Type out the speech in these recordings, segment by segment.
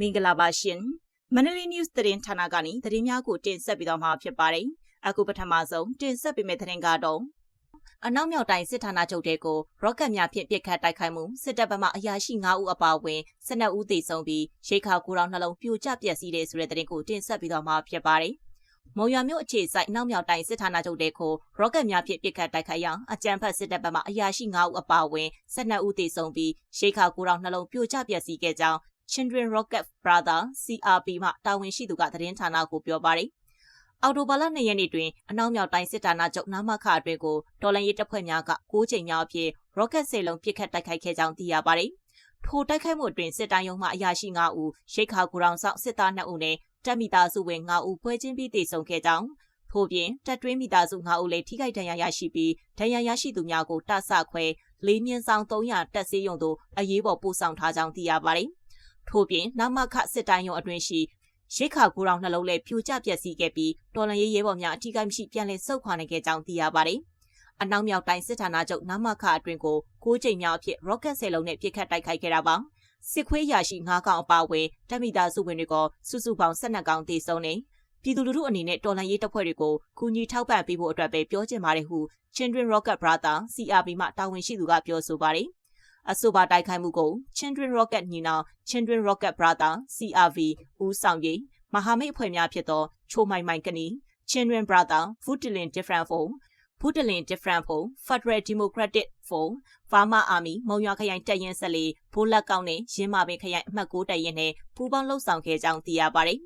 မင်္ဂလာပါရှင်မန္တလေး news သတင်းဌာနကနေသတင်းများကိုတင်ဆက်ပေးတော့မှာဖြစ်ပါတယ်အခုပထမဆုံးတင်ဆက်ပေးမယ့်သတင်းကတော့အနောက်မြောက်တိုင်းစစ်ဌာနချုပ်တဲကိုရော့ကတ်များဖြင့်ပစ်ခတ်တိုက်ခိုက်မှုစစ်တပ်ဘက်မှအရာရှိ9ဦးအပါအဝင်12ဦးသေဆုံးပြီးရိခါကိုတော်နှလုံးပြိုကျပျက်စီးတဲ့ဆိုတဲ့သတင်းကိုတင်ဆက်ပေးတော့မှာဖြစ်ပါတယ်မုံရမြို့အခြေစိုက်နောက်မြောက်တိုင်းစစ်ဌာနချုပ်တဲကိုရော့ကတ်များဖြင့်ပစ်ခတ်တိုက်ခိုက်ရာအကြမ်းဖက်စစ်တပ်ဘက်မှအရာရှိ9ဦးအပါအဝင်12ဦးသေဆုံးပြီးရိခါကိုတော်နှလုံးပြိုကျပျက်စီးခဲ့ကြောင်း Children Rocket Brother CRP မှတာဝန်ရှိသူကသတင်းဌာနကိုပြောပါတယ်။အော်တိုဘာလ၂ရက်နေ့တွင်အနောက်မြောက်တိုင်းစစ်ဌာနချုပ်နာမခအတွင်ကိုတော်လန်ရေးတပ်ဖွဲ့များက၉ချိန်မြောက်အဖြစ် rocket စေလုံးပစ်ခတ်တိုက်ခိုက်ခဲ့ကြောင်းသိရပါတယ်။ထိုတိုက်ခိုက်မှုအတွင်စစ်တိုင်းရုံးမှအရာရှိ9ဦးရိတ်ခါကူရောင်ဆောင်စစ်သား2ဦးနဲ့တပ်မိသားစုဝင်9ဦးပွဲချင်းပြီးတည်ဆုံခဲ့ကြောင်းထို့ပြင်တပ်တွင်းမိသားစု9ဦးလည်းထိခိုက်ဒဏ်ရာရရှိပြီးဒဏ်ရာရရှိသူများကိုတဆခွဲလေးမြင့်ဆောင်300တက်စေးရုံသို့အရေးပေါ်ပို့ဆောင်ထားကြောင်းသိရပါတယ်။ ထို့ပြင်နမခစစ်တိုင်းရုံအတွင်ရှိရိတ်ခါကူတော်နှလုံးလဲပြိုကျပျက်စီးခဲ့ပြီးတော်လန်ရေးရဲဘော်များအထူးကိမရှိပြန်လည်ဆုတ်ခွာနိုင်ခဲ့ကြောင်းသိရပါတယ်။အနောက်မြောက်တိုင်းစစ်ဌာနချုပ်နမခအတွင်ကို၉ချိန်မြောက်အဖြစ် rocket ဆယ်လုံးနဲ့ပစ်ခတ်တိုက်ခိုက်ခဲ့တာပါ။စစ်ခွေးရာရှိ9កောင်အပါအဝင်တပ်မိသားစုဝင်တွေကစုစုပေါင်း12កောင်တေဆုံးနေပြည်သူလူထုအနေနဲ့တော်လန်ရေးတပ်ဖွဲ့တွေကိုကူညီထောက်ပံ့ပေးဖို့အတွက်ပဲပြောချင်ပါတယ်ဟု Children Rocket Brother CRB မှတာဝန်ရှိသူကပြောဆိုပါတယ်။ အဆိုပါတိုက်ခိုက်မှုကို Children Rocket ညီနောင် Children Rocket Brother CRV ဦးဆောင်ရေးမဟာမိတ်အဖွဲ့များဖြစ်သောချိုမိုင်မိုင်ကနီ Children Brother Foodlin Different Phone Foodlin Different Phone Federal Democratic Phone Farmer Army မုံရွာခရိုင်တပ်ရင်းဆက်လီဘိုးလက်ကောင်းနဲ့ရင်းမာပင်ခရိုင်အမှတ်6တပ်ရင်းနဲ့ပူးပေါင်းလှုပ်ဆောင်ခဲ့ကြောင်းသိရပါတယ်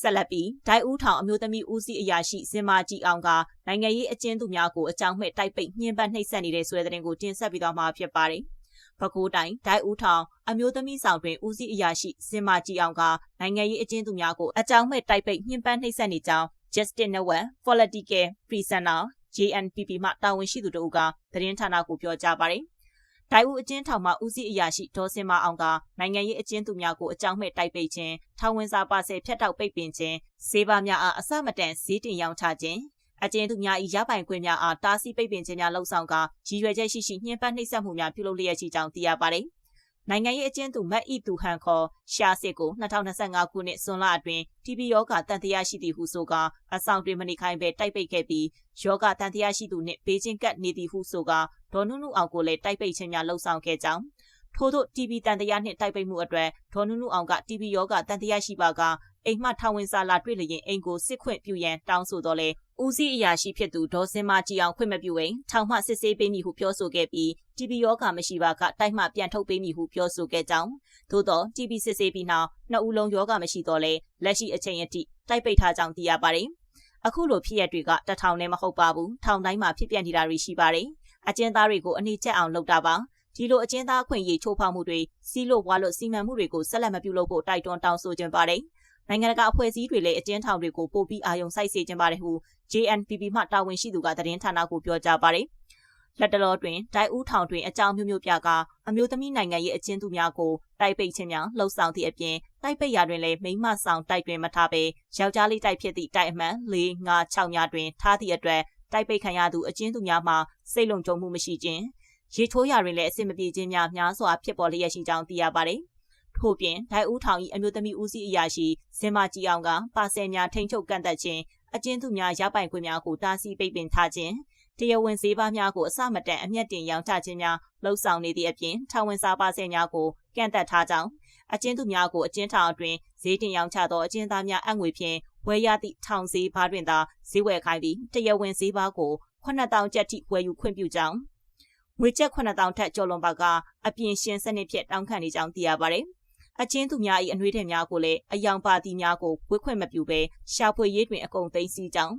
ဆက်လက်ပြီးဒိုင်ဦးထောင်အမျိုးသမီးဦးစီးအရာရှိစင်မာကြည်အောင်ကနိုင်ငံရေးအကျဉ်းသူများကိုအကြောင်းမဲ့တိုက်ပိတ်ညှဉ်းပန်းနှိပ်စက်နေတဲ့ဆွဲတဲ့တင်ကိုတင်ဆက်ပြီးတော့မှာဖြစ်ပါတယ်။ ပဲခူးတိုင်းဒိုင်ဦးထောင်အမျိုးသမီးဆောင်တွင်ဦးစီးအရာရှိစင်မာကြည်အောင်ကနိုင်ငံရေးအကျဉ်းသူများကိုအကြောင်းမဲ့တိုက်ပိတ်ညှဉ်းပန်းနှိပ်စက်နေကြောင်း Justice Network Political Prisoner JNPP မှတာဝန်ရှိသူတို့ကသတင်းဌာနကိုပြောကြားပါတယ်။ဒိုင်ဦးအကျဉ်းထောင်မှဦးစီးအရာရှိဒေါ်စင်မအောင်ကနိုင်ငံရေးအကျဉ်းသူများကိုအကြောင်းမဲ့တိုက်ပိတ်ခြင်းထောင်ဝင်စာပါဆယ်ဖြတ်တောက်ပိတ်ပင်ခြင်းဈေးပါများအားအစမတန်ဈေးတင်ရောင်းချခြင်း အကျဉ်းသူများ၏ရပိုင်ခွင့်များအားတားဆီးပိတ်ပင်ခြင်းများလှုံ့ဆော်ကာရည်ရွယ်ချက်ရှိရှိညှဉ်းပန်းနှိပ်စက်မှုများပြုလုပ်လျက်ရှိကြောင်းသိရပါတယ်။နိုင်ငံရေးအကျဉ်းသူမတ်ဤသူဟန်ခေါ်ရှာစစ်ကို2025ခုနှစ်ဇွန်လအတွင်း TB ယောဂတန်တရားရှိသည်ဟုဆိုကာအဆောင်တွင်မနေခိုင်းပဲတိုက်ပိတ်ခဲ့ပြီးယောဂတန်တရားရှိသူနှင့်ဘေးချင်းကပ်နေသည်ဟုဆိုကာဒေါ်နုနုအောင်ကိုလည်းတိုက်ပိတ်ခြင်းများလှုံ့ဆော်ခဲ့ကြောင်းထို့သော TB တန်တရားနှင့်တိုက်ပိတ်မှုအတွက်ဒေါ်နုနုအောင်က TB ယောဂတန်တရားရှိပါက အိမ်မှထောင်ဝင်စာလာတွေ့လျင်အိမ်ကိုစစ်ခွင့်ပြုရန်တောင်းဆိုတော့လဲဦးစီးအရာရှိဖြစ်သူဒေါ်စင်မကြည်အောင်ခွင့်မပြုရင်ထောင်မှစစ်ဆေးပေးမည်ဟုပြောဆိုခဲ့ပြီး TB ယောဂမရှိပါကတိုက်မှပြန်ထုတ်ပေးမည်ဟုပြောဆိုခဲ့ကြောင်းသို့သော TB စစ်ဆေးပြီးနောက်နှစ်ဦးလုံးယောဂမရှိတော့လဲလက်ရှိအချိန်အထိတိုက်ပိတ်ထားကြောင်းသိရပါတယ်အခုလိုဖြစ်ရက်တွေကတထောင်နဲ့မဟုတ်ပါဘူးထောင်တိုင်းမှာဖြစ်ပျက်နေတာတွေရှိပါတယ်အကျဉ်းသားတွေကိုအနည်းချက်အောင်လုပ်တာပါဒီလိုအကျဉ်းသားအခွင့်အရေးချိုးဖောက်မှုတွေစီးလို့ဝါလို့စီမံမှုတွေကိုဆက်လက်မပြုလုပ်ဖို့တိုက်တွန်းတောင်းဆိုကြပါတယ် နိုင်ငံတကာအဖွဲ့အစည်းတွေလည်းအကျဉ်းထောင်တွေကိုပို့ပြီးအာရုံစိုက်စေခြင်းပါတယ်ဟု JNPP မှတာဝန်ရှိသူကသတင်းဌာနကိုပြောကြားပါတယ်။လက်တလောတွင်ဒိုင်ဦးထောင်တွင်အကြောင်းမျိုးမျိုးပြကအမျိုးသမီးနိုင်ငံရဲ့အကျဉ်းသူများကိုတိုက်ပိတ်ခြင်းများလှုံ့ဆော်သည့်အပြင်တိုက်ပိတ်ရာတွင်လည်းမိမဆောင်တိုက်တွင်မထားပေယောက်ျားလေးတိုက်ဖြစ်သည့်တိုက်အမှန်၄၅6များတွင်ထားသည့်အတွက်တိုက်ပိတ်ခံရသူအကျဉ်းသူများမှာစိတ်လုံခြုံမှုမရှိခြင်းရေချိုးရာတွင်လည်းအဆင်မပြေခြင်းများများစွာဖြစ်ပေါ်လျက်ရှိကြောင်းသိရပါတယ်။ ထို့ပြင်ဒိုင်ဦးထောင်၏အမျိုးသမီးဦးစီးအရာရှိဇင်မာကြည်အောင်ကပါဆယ်များထိန်းချုပ်ကန့်သက်ခြင်းအကျဉ်းသူများရပိုင်ခွင့်များကိုတားဆီးပိတ်ပင်ထားခြင်းတရားဝင်ဈေးပါးများကိုအစမတန်အမျက်တင်ရောင်းချခြင်းများလှုံ့ဆော်နေသည့်အပြင်ထောင်ဝင်စာပါဆယ်များကိုကန့်သက်ထားကြောင်းအကျဉ်းသူများကိုအကျဉ်းထောင်အတွင်းဈေးတင်ရောင်းချသောအကျဉ်းသားများအငွေဖြင့်ဝယ်ရသည့်ထောင်ဈေးပါးတွင်သာဈေးဝယ်ခိုင်းပြီးတရားဝင်ဈေးပါးကို9000ကျပ်ထိဝယ်ယူခွင့်ပြုကြောင်းငွေကျပ်9000ထက်ကျော်လွန်ပါကအပြင်ရှင်စနစ်ဖြင့်တောင်းခံနေကြောင်းသိရပါတယ်။ အချင်းသူများ၏အနှွေးထည်များကိုလည်းအယောင်ပါတီများကိုဝှက်ခွင့်မပြုဘဲရှာဖွေရေးတွင်အကုန်သိမ်းစီကြောင်း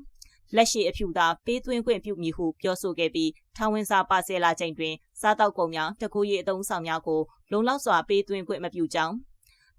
လက်ရှိအဖြူသာပေးသွင်းခွင့်ပြုမည်ဟုပြောဆိုခဲ့ပြီးထောင်ဝင်စာပါဆယ်လာချိန်တွင်စားတောက်ကုန်များတကူရီအုံဆောင်များကိုလုံလောက်စွာပေးသွင်းခွင့်မပြုကြောင်း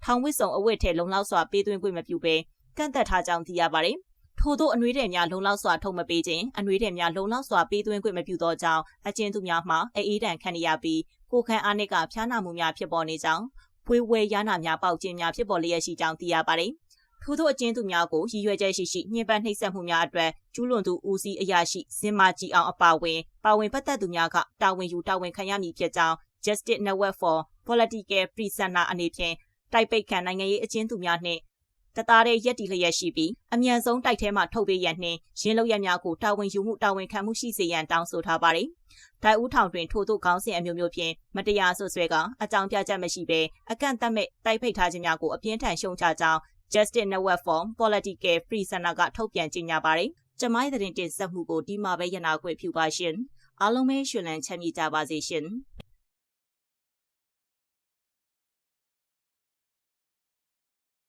ထောင်ဝစ်ဆောင်အဝတ်ထဲလုံလောက်စွာပေးသွင်းခွင့်မပြုဘဲကန့်သက်ထားကြောင်းသိရပါတယ်ထို့သောအနှွေးထည်များလုံလောက်စွာထုတ်မပေးခြင်းအနှွေးထည်များလုံလောက်စွာပေးသွင်းခွင့်မပြုသောကြောင့်အကျဉ်းသူများမှအေးတန်ခံရပြီးကိုခန့်အားနစ်ကဖျားနာမှုများဖြစ်ပေါ်နေကြောင်း ဖွေးဝဲရနာများပေါက်ခြင်းများဖြစ်ပေါ်လျက်ရှိကြောင်းသိရပါတယ်။ထို့သောအကျဉ်းသူများကိုရည်ရွယ်ချက်ရှိရှိညှဉ်းပန်းနှိပ်စက်မှုများအတွက်ကျူးလွန်သူဦးစီးအရာရှိစင်မာကြည်အောင်အပါအဝင်ပါဝင်ပတ်သက်သူများကတာဝန်ယူတာဝန်ခံရမည်ဖြစ်ကြောင်း Justice Network for Political Prisoner အနေဖြင့်တိုက်ပိတ်ခံနိုင်ငံရေးအကျဉ်းသူများနှင့် တသားတဲ့ရက်တီလျက်ရှိပြီးအမြန်ဆုံးတိုက်ထဲမှထုတ်ပေးရန်နှင့်ရင်းလုပ်ရများကိုတာဝန်ယူမှုတာဝန်ခံမှုရှိစေရန်တောင်းဆိုထားပါတယ်။တိုင်ဦးထောင်တွင်ထို့သို့ခေါင်းစဉ်အမျိုးမျိုးဖြင့်မတရားဆွဆွဲကအကြောင်းပြချက်မရှိဘဲအကန့်အသတ်မဲ့တိုက်ပိတ်ထားခြင်းများကိုအပြင်းထန်ရှုံချကြောင်း Justice Network for Political Free Center ကထုတ်ပြန်ကြေညာပါတယ်။ကျမိုင်းသတင်းတင်ဆက်မှုကိုဒီမှာပဲရနာခွင့်ပြုပါရှင်။အားလုံးပဲရှင်လန်းချမ်းမြေ့ကြပါစေရှင်။